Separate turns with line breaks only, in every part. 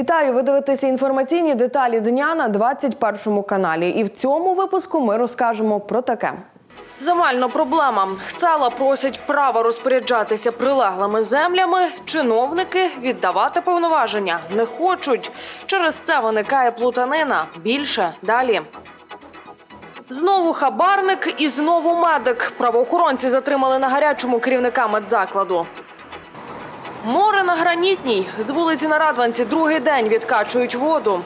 Вітаю! Ви дивитеся інформаційні деталі дня на 21 каналі. І в цьому випуску ми розкажемо про таке. Земельна проблема. Села просять права розпоряджатися прилеглими землями. Чиновники віддавати повноваження не хочуть. Через це виникає плутанина. Більше далі. Знову хабарник і знову медик. Правоохоронці затримали на гарячому керівника медзакладу. Море на гранітній. З вулиці на Радванці другий день відкачують воду.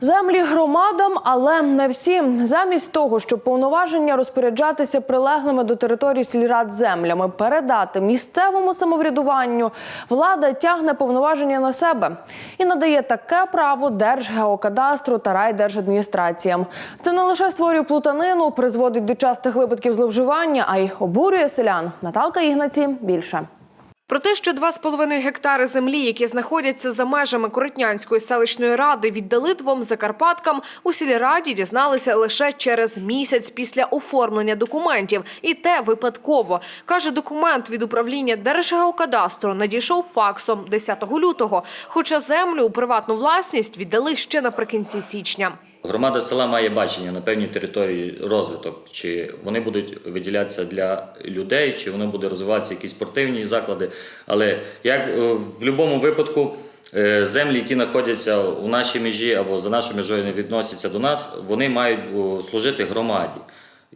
Землі громадам, але не всі. Замість того, щоб повноваження розпоряджатися прилеглими до території сільрад землями, передати місцевому самоврядуванню, влада тягне повноваження на себе і надає таке право Держгеокадастру та райдержадміністраціям. Це не лише створює плутанину, призводить до частих випадків зловживання, а й обурює селян. Наталка Ігнаці більше. Про те, що 2,5 гектари землі, які знаходяться за межами Коротнянської селищної ради, віддали двом закарпаткам, у сільраді дізналися лише через місяць після оформлення документів. І те випадково. Каже, документ від управління Держгеокадастру надійшов факсом 10 лютого, хоча землю у приватну власність віддали ще наприкінці січня.
Громада села має бачення на певній території розвиток, чи вони будуть виділятися для людей, чи вони будуть розвиватися якісь спортивні заклади. Але як е, в будь-якому випадку е, землі, які знаходяться у нашій межі або за нашою межою не відносяться до нас, вони мають служити громаді.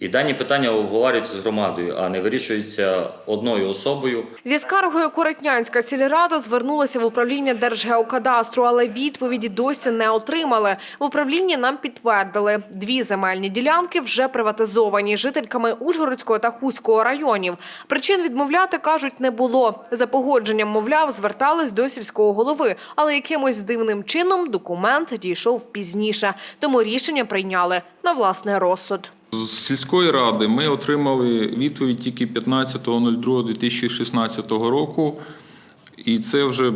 І дані питання обговорюються з громадою, а не вирішуються одною особою.
Зі скаргою Коротнянська сільрада звернулася в управління Держгеокадастру, але відповіді досі не отримали. В управлінні нам підтвердили, дві земельні ділянки вже приватизовані жительками Ужгородського та Хуського районів. Причин відмовляти, кажуть, не було. За погодженням, мовляв, звертались до сільського голови, але якимось дивним чином документ дійшов пізніше. Тому рішення прийняли на власний розсуд.
З сільської ради ми отримали відповідь тільки 15.02.2016 року, і це вже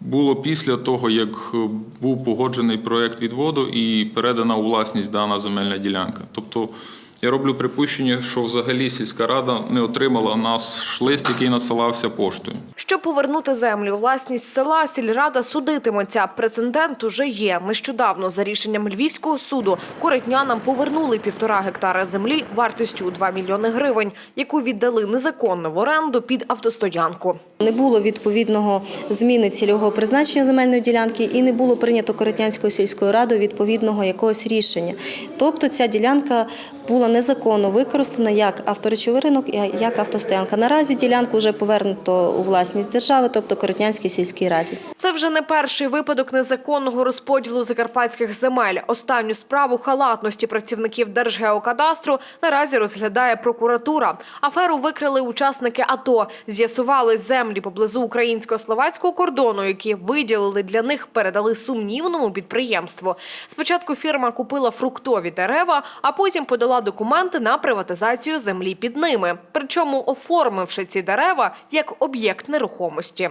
було після того, як був погоджений проект відводу і передана у власність дана земельна ділянка. Тобто я роблю припущення, що взагалі сільська рада не отримала наш лист, який насилався поштою.
Щоб повернути землю власність села, сільрада судитиметься. Прецедент уже є. Нещодавно за рішенням Львівського суду коритнянам повернули півтора гектара землі вартістю у 2 мільйони гривень, яку віддали незаконно в оренду під автостоянку.
Не було відповідного зміни цільового призначення земельної ділянки і не було прийнято Коротнянською сільською радою відповідного якогось рішення. Тобто ця ділянка була незаконно використана як авторечовий ринок і як автостоянка. Наразі ділянку вже повернуто у власність держави, тобто Коротнянській сільській раді.
Це вже не перший випадок незаконного розподілу закарпатських земель. Останню справу халатності працівників Держгеокадастру наразі розглядає прокуратура. Аферу викрили учасники АТО. З'ясували землі поблизу українсько-словацького кордону, які виділили для них, передали сумнівному підприємству. Спочатку фірма купила фруктові дерева, а потім подала документи на приватизацію землі під ними. Причому оформивши ці дерева як об'єкт нерухомості.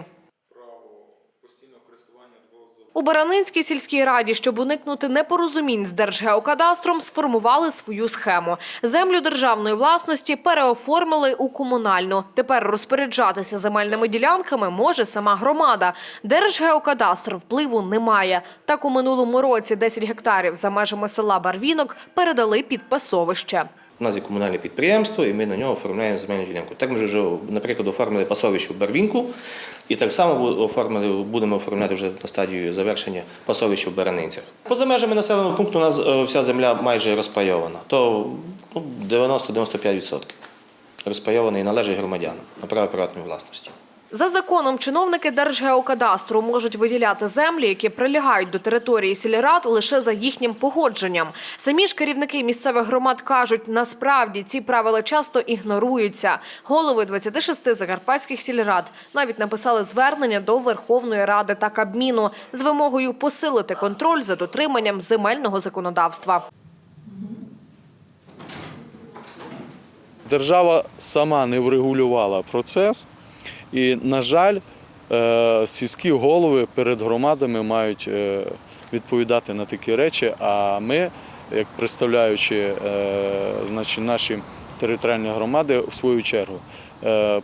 У Баранинській сільській раді, щоб уникнути непорозумінь з Держгеокадастром, сформували свою схему. Землю державної власності переоформили у комунальну. Тепер розпоряджатися земельними ділянками може сама громада. Держгеокадастр впливу немає. Так у минулому році 10 гектарів за межами села Барвінок передали під пасовище.
У нас є комунальне підприємство, і ми на нього оформляємо земельну ділянку. Так ми вже, наприклад, оформили пасовище в Барвінку, і так само оформили, будемо оформляти вже на стадію завершення пасовища в Баранинцях. Поза межами населеного пункту у нас е, вся земля майже розпайована. То ну, 90-95% розпайована і належить громадянам на право приватної власності.
За законом чиновники Держгеокадастру можуть виділяти землі, які прилягають до території сільрад лише за їхнім погодженням. Самі ж керівники місцевих громад кажуть, насправді ці правила часто ігноруються. Голови 26 закарпатських сільрад навіть написали звернення до Верховної Ради та Кабміну з вимогою посилити контроль за дотриманням земельного законодавства.
Держава сама не врегулювала процес, і, на жаль, е, сільські голови перед громадами мають е, відповідати на такі речі. А ми, як представляючи е, значить, наші територіальні громади, в свою чергу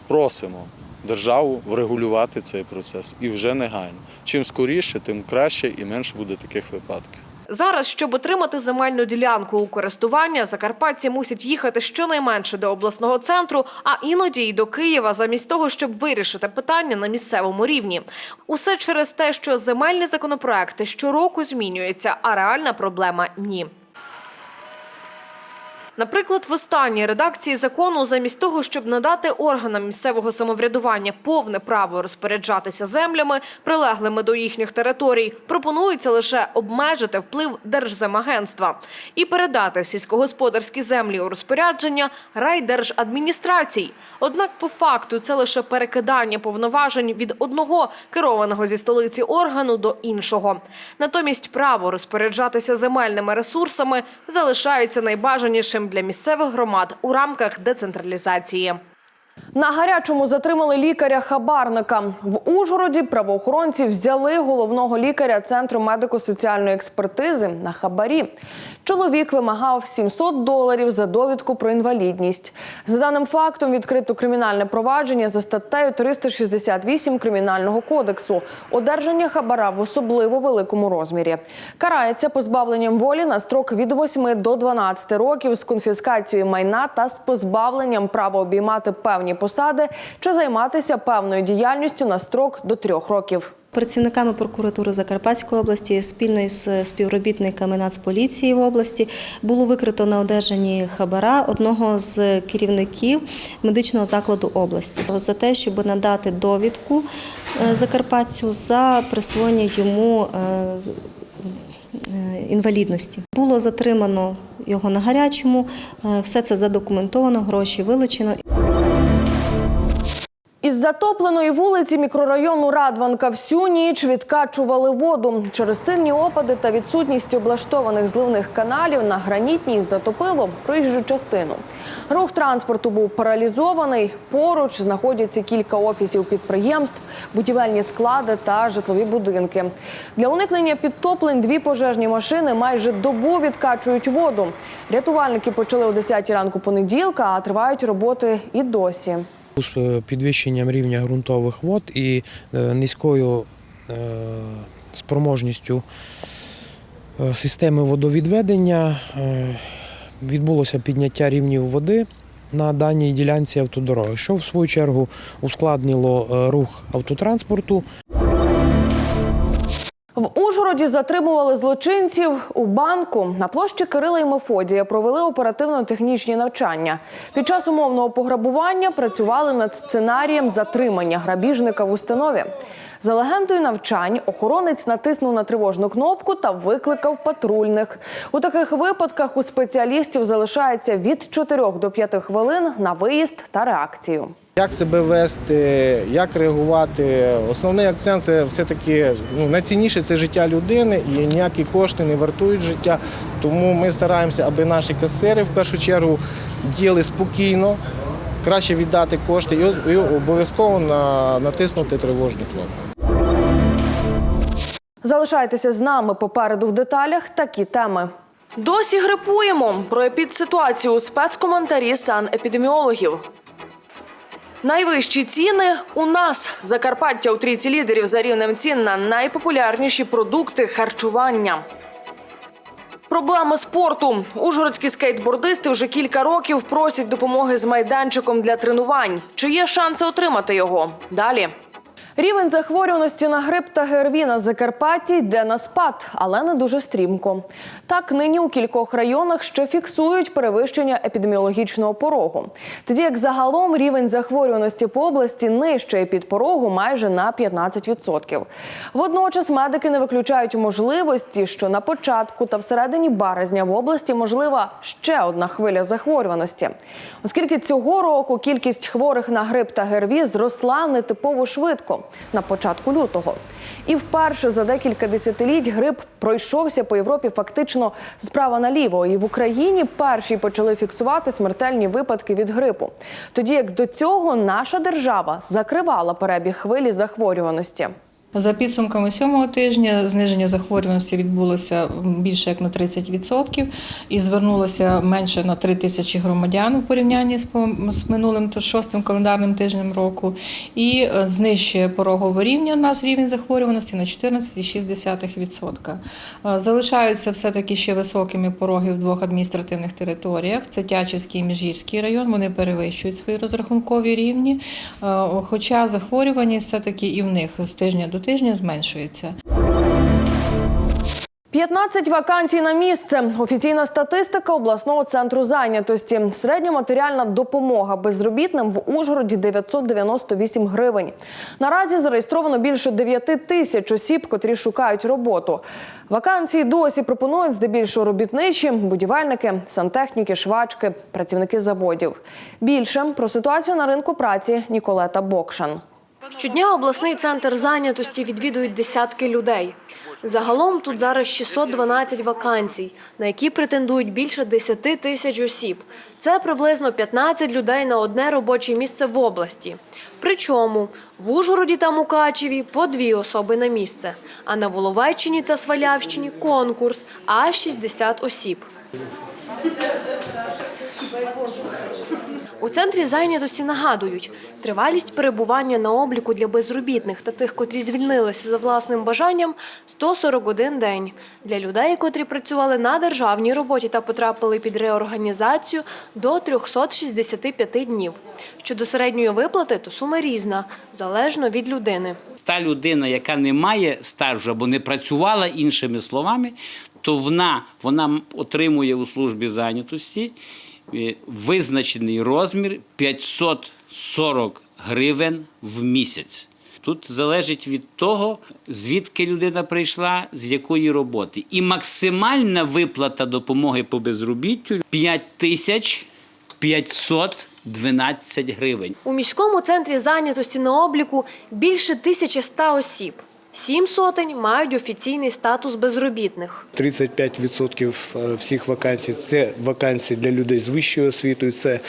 просимо державу врегулювати цей процес і вже негайно. Чим скоріше, тим краще і менше буде таких випадків.
Зараз, щоб отримати земельну ділянку у користування, закарпатці мусять їхати щонайменше до обласного центру, а іноді й до Києва, замість того, щоб вирішити питання на місцевому рівні. Усе через те, що земельні законопроекти щороку змінюються, а реальна проблема ні. Наприклад, в останній редакції закону, замість того, щоб надати органам місцевого самоврядування повне право розпоряджатися землями, прилеглими до їхніх територій, пропонується лише обмежити вплив Держземагентства і передати сільськогосподарські землі у розпорядження райдержадміністрацій. Однак, по факту, це лише перекидання повноважень від одного керованого зі столиці органу до іншого. Натомість право розпоряджатися земельними ресурсами залишається найбажанішим для місцевих громад у рамках децентралізації. На гарячому затримали лікаря-хабарника. В Ужгороді правоохоронці взяли головного лікаря Центру медико-соціальної експертизи на хабарі. Чоловік вимагав 700 доларів за довідку про інвалідність. За даним фактом відкрито кримінальне провадження за статтею 368 Кримінального кодексу. Одержання хабара в особливо великому розмірі. Карається позбавленням волі на строк від 8 до 12 років з конфіскацією майна та з позбавленням права обіймати певні посади чи займатися певною діяльністю на строк до 3 років.
Працівниками прокуратури Закарпатської області спільно із співробітниками Нацполіції в області було викрито на одержанні хабара одного з керівників медичного закладу області за те, щоб надати довідку е, закарпатцю за присвоєння йому е, е, інвалідності. Було затримано його на гарячому, все це задокументовано, гроші вилучено.
Із затопленої вулиці мікрорайону Радванка всю ніч відкачували воду. Через сильні опади та відсутність облаштованих зливних каналів на гранітній затопило проїжджу частину. Рух транспорту був паралізований. Поруч знаходяться кілька офісів підприємств, будівельні склади та житлові будинки. Для уникнення підтоплень дві пожежні машини майже добу відкачують воду. Рятувальники почали о 10 ранку понеділка, а тривають роботи і досі.
З е, підвищенням рівня ґрунтових вод і е, низькою е, спроможністю системи водовідведення відбулося підняття рівнів води на даній ділянці автодороги, що в свою чергу ускладнило рух автотранспорту.
В Ужгороді затримували злочинців у банку. На площі Кирила і Мефодія провели оперативно-технічні навчання. Під час умовного пограбування працювали над сценарієм затримання грабіжника в установі. За легендою навчань охоронець натиснув на тривожну кнопку та викликав патрульних. У таких випадках у спеціалістів залишається від 4 до 5 хвилин на виїзд та реакцію.
Як себе вести, як реагувати. Основний акцент це все-таки ну, найцінніше це життя людини і ніякі кошти не вартують життя. Тому ми стараємося, аби наші касири в першу чергу діяли спокійно, краще віддати кошти і, обов'язково натиснути тривожну кнопку.
Залишайтеся з нами попереду в деталях такі теми. Досі грипуємо про епідситуацію у спецкоментарі санепідеміологів. Найвищі ціни у нас Закарпаття у трійці лідерів за рівнем цін на найпопулярніші продукти харчування. Проблеми спорту. Ужгородські скейтбордисти вже кілька років просять допомоги з майданчиком для тренувань. Чи є шанси отримати його? Далі. Рівень захворюваності на грип та ГРВІ на Закарпатті йде на спад, але не дуже стрімко. Так нині у кількох районах ще фіксують перевищення епідеміологічного порогу. Тоді як загалом рівень захворюваності по області нижче під порогу майже на 15%. Водночас медики не виключають можливості, що на початку та всередині березня в області можлива ще одна хвиля захворюваності, оскільки цього року кількість хворих на грип та ГРВІ зросла нетипово швидко на початку лютого. І вперше за декілька десятиліть грип пройшовся по Європі фактично справа наліво. І в Україні перші почали фіксувати смертельні випадки від грипу. Тоді як до цього наша держава закривала перебіг хвилі захворюваності.
За підсумками сьомого тижня зниження захворюваності відбулося більше як на 30% і звернулося менше на 3 тисячі громадян у порівнянні з минулим шостим календарним тижнем року, і е, знищує пороговий рівень у нас рівень захворюваності на 14,6%. Е, Залишаються все-таки ще високими пороги в двох адміністративних територіях. Це Тячівський і Міжгірський район. Вони перевищують свої розрахункові рівні. Е, Хоча захворюваність все-таки і в них з тижня до тижня зменшується.
15 вакансій на місце. Офіційна статистика обласного центру зайнятості. Середньоматеріальна допомога безробітним в Ужгороді 998 гривень. Наразі зареєстровано більше 9 тисяч осіб, котрі шукають роботу. Вакансії досі пропонують здебільшого робітничі, будівельники, сантехніки, швачки, працівники заводів. Більше про ситуацію на ринку праці Ніколета Бокшан. Щодня обласний центр зайнятості відвідують десятки людей. Загалом тут зараз 612 вакансій, на які претендують більше 10 тисяч осіб. Це приблизно 15 людей на одне робоче місце в області. Причому в Ужгороді та Мукачеві по дві особи на місце, а на Воловеччині та Свалявщині конкурс аж 60 осіб. У центрі зайнятості нагадують, тривалість перебування на обліку для безробітних та тих, котрі звільнилися за власним бажанням, 141 день. Для людей, котрі працювали на державній роботі та потрапили під реорганізацію, до 365 днів. Щодо середньої виплати, то сума різна, залежно від людини.
та людина, яка не має стажу або не працювала іншими словами, то вона, вона отримує у службі зайнятості визначений розмір 540 гривень в місяць. Тут залежить від того, звідки людина прийшла, з якої роботи. І максимальна виплата допомоги по безробіттю 5 тисяч 512 гривень.
У міському центрі зайнятості на обліку більше 1100 осіб. Сім сотень мають офіційний статус безробітних.
35% всіх вакансій це вакансії для людей з вищою освітою, це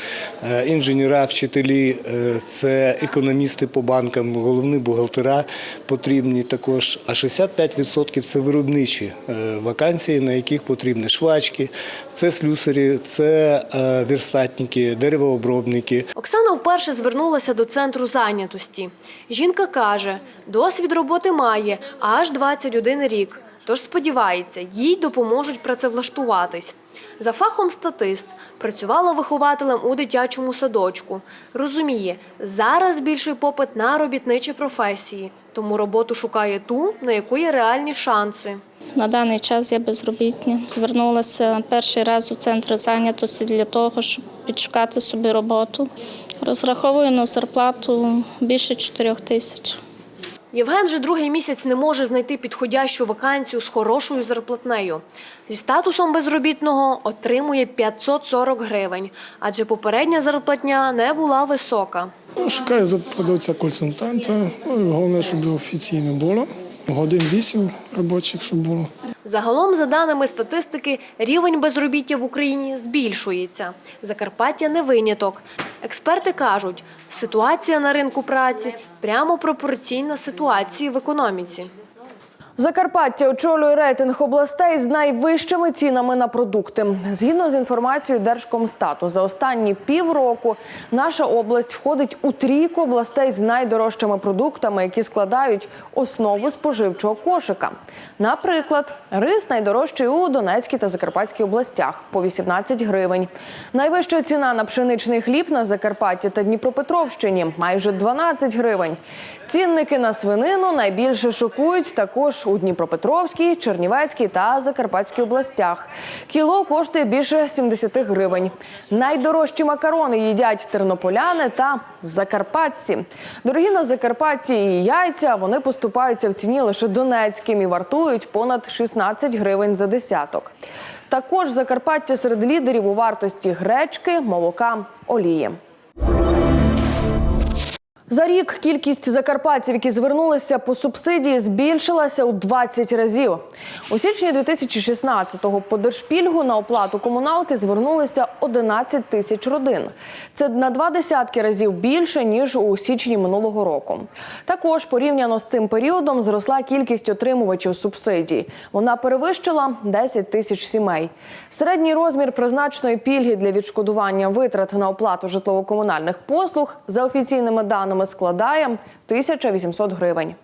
е, інженера, вчителі, е, це економісти по банкам, головні бухгалтера потрібні також. А 65% це виробничі е, вакансії, на яких потрібні швачки, це слюсарі, це е, верстатники, деревообробники.
Оксана вперше звернулася до центру зайнятості. Жінка каже, досвід роботи має аж 21 рік. Тож сподівається, їй допоможуть працевлаштуватись. За фахом статист працювала вихователем у дитячому садочку. Розуміє, зараз більший попит на робітничі професії, тому роботу шукає ту, на яку є реальні шанси.
На даний час я безробітня. Звернулася перший раз у центр зайнятості для того, щоб підшукати собі роботу. Розраховую на зарплату більше 4 тисяч.
Євген вже другий місяць не може знайти підходящу вакансію з хорошою зарплатнею. Зі статусом безробітного отримує 540 гривень, адже попередня зарплатня не була висока.
Шукаю за продавця консультанта. Ну, Головне, щоб офіційно було. Годин вісім робочих, щоб було.
Загалом, за даними статистики, рівень безробіття в Україні збільшується. Закарпаття не виняток. Експерти кажуть, ситуація на ринку праці прямо пропорційна ситуації в економіці. Закарпаття очолює рейтинг областей з найвищими цінами на продукти. Згідно з інформацією Держкомстату, за останні півроку наша область входить у трійку областей з найдорожчими продуктами, які складають основу споживчого кошика. Наприклад, рис найдорожчий у Донецькій та Закарпатській областях по 18 гривень. Найвища ціна на пшеничний хліб на Закарпатті та Дніпропетровщині майже 12 гривень. Цінники на свинину найбільше шокують також у Дніпропетровській, Чернівецькій та Закарпатській областях. Кіло коштує більше 70 гривень. Найдорожчі макарони їдять тернополяни та закарпатці. Дорогі на Закарпатті і яйця вони поступаються в ціні лише донецьким і вартують понад 16 гривень за десяток. Також Закарпаття серед лідерів у вартості гречки, молока, олії. За рік кількість закарпатців, які звернулися по субсидії, збільшилася у 20 разів. У січні 2016-го по держпільгу на оплату комуналки звернулися 11 тисяч родин. Це на два десятки разів більше ніж у січні минулого року. Також порівняно з цим періодом зросла кількість отримувачів субсидій. Вона перевищила 10 тисяч сімей. Середній розмір призначеної пільги для відшкодування витрат на оплату житлово-комунальних послуг за офіційними даними складає 1800 гривень.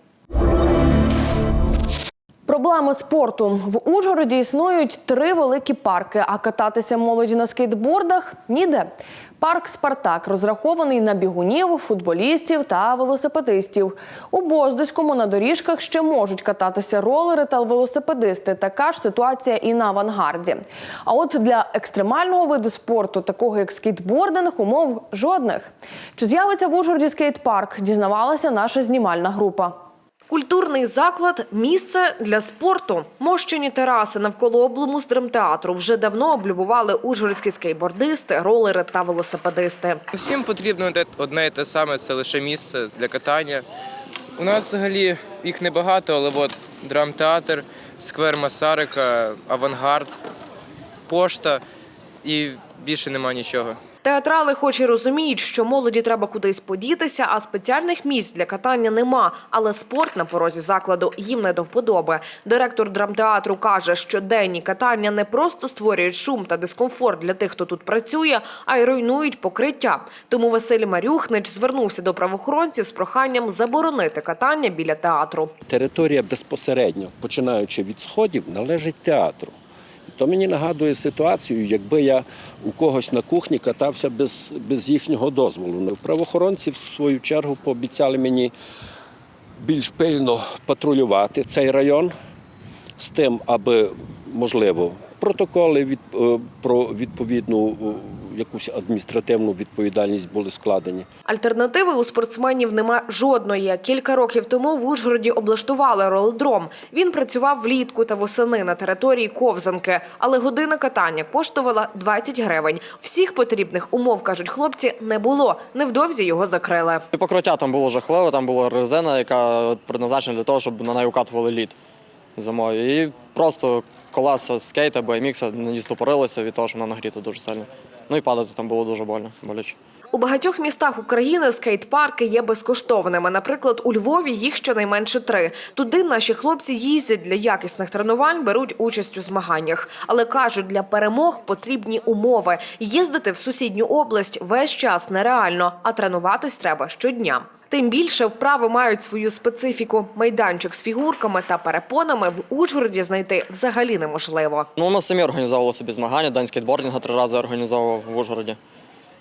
Проблеми спорту в Ужгороді існують три великі парки. А кататися молоді на скейтбордах ніде. Парк Спартак розрахований на бігунів, футболістів та велосипедистів. У Боздуському на доріжках ще можуть кататися ролери та велосипедисти. Така ж ситуація і на авангарді. А от для екстремального виду спорту, такого як скейтбординг, умов жодних. Чи з'явиться в Ужгороді скейт-парк? Дізнавалася наша знімальна група.
Культурний заклад місце для спорту. Мощені тераси навколо облому з драмтеатру вже давно облюбували ужгородські скейтбордисти, ролери та велосипедисти.
Всім потрібно одне і те саме, це лише місце для катання. У нас взагалі їх небагато, але от драмтеатр, сквер Масарика, авангард, пошта і більше нема нічого.
Театрали хоч і розуміють, що молоді треба кудись подітися, а спеціальних місць для катання нема. Але спорт на порозі закладу їм не до вподоби. Директор драмтеатру каже, що денні катання не просто створюють шум та дискомфорт для тих, хто тут працює, а й руйнують покриття. Тому Василь Марюхнич звернувся до правоохоронців з проханням заборонити катання біля театру.
Територія безпосередньо, починаючи від сходів, належить театру. То мені нагадує ситуацію, якби я у когось на кухні катався без, без їхнього дозволу. Правоохоронці, в свою чергу, пообіцяли мені більш пильно патрулювати цей район з тим, аби, можливо, протоколи від, е, про відповідну якусь адміністративну відповідальність були складені.
Альтернативи у спортсменів нема жодної. Кілька років тому в Ужгороді облаштували ролодром. Він працював влітку та восени на території Ковзанки, але година катання коштувала 20 гривень. Всіх потрібних умов, кажуть хлопці, не було. Невдовзі його закрили.
Покриття там було жахливе, там була резина, яка предназначена для того, щоб на неї укатували лід зимою. І просто колеса скейта, BMX не дістопорилися від того, що вона нагріта дуже сильно. Ну і падати там було дуже больно, боляче.
У багатьох містах України скейт-парки є безкоштовними. Наприклад, у Львові їх щонайменше три. Туди наші хлопці їздять для якісних тренувань, беруть участь у змаганнях. Але кажуть, для перемог потрібні умови. Їздити в сусідню область весь час нереально, а тренуватись треба щодня. Тим більше вправи мають свою специфіку. Майданчик з фігурками та перепонами в Ужгороді знайти взагалі неможливо.
Ну, ми самі організовували собі змагання, день скейтбордингу три рази організовував в Ужгороді.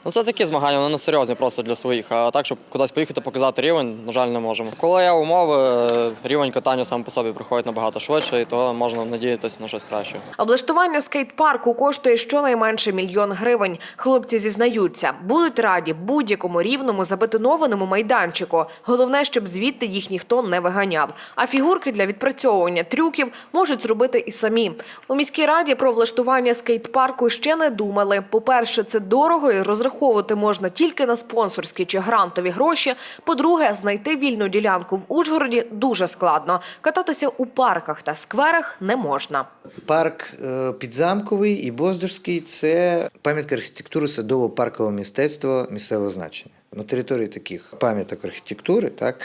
Ну, це такі змагання, вони не серйозні просто для своїх. А так, щоб кудись поїхати, показати рівень, на жаль, не можемо. Коли є умови, рівень катання сам по собі приходить набагато швидше, і то можна надіятися на щось краще.
Облаштування скейт-парку коштує щонайменше мільйон гривень. Хлопці зізнаються, будуть раді будь-якому рівному забетонованому майданчику. Головне, щоб звідти їх ніхто не виганяв. А фігурки для відпрацьовування трюків можуть зробити і самі. У міській раді про влаштування скейт-парку ще не думали. По-перше, це дорого і розраховувати можна тільки на спонсорські чи грантові гроші. По-друге, знайти вільну ділянку в Ужгороді дуже складно. Кататися у парках та скверах не можна.
Парк е, Підзамковий і Боздорський це пам'ятка архітектури садово-паркового мистецтва місцевого значення. На території таких пам'яток архітектури так,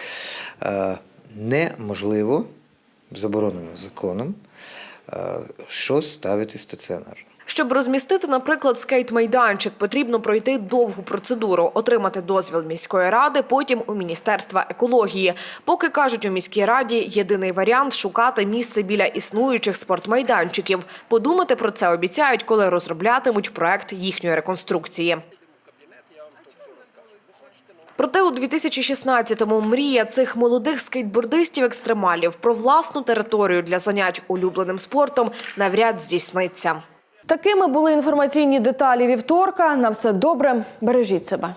е, неможливо, заборонено законом, е, щось ставити стаціонар.
Щоб розмістити, наприклад, скейт-майданчик, потрібно пройти довгу процедуру, отримати дозвіл міської ради, потім у міністерства екології. Поки кажуть у міській раді, єдиний варіант шукати місце біля існуючих спортмайданчиків. Подумати про це обіцяють, коли розроблятимуть проект їхньої реконструкції. Проте у 2016-му мрія цих молодих скейтбордистів-екстремалів про власну територію для занять улюбленим спортом навряд здійсниться.
Такими були інформаційні деталі вівторка. На все добре, бережіть себе.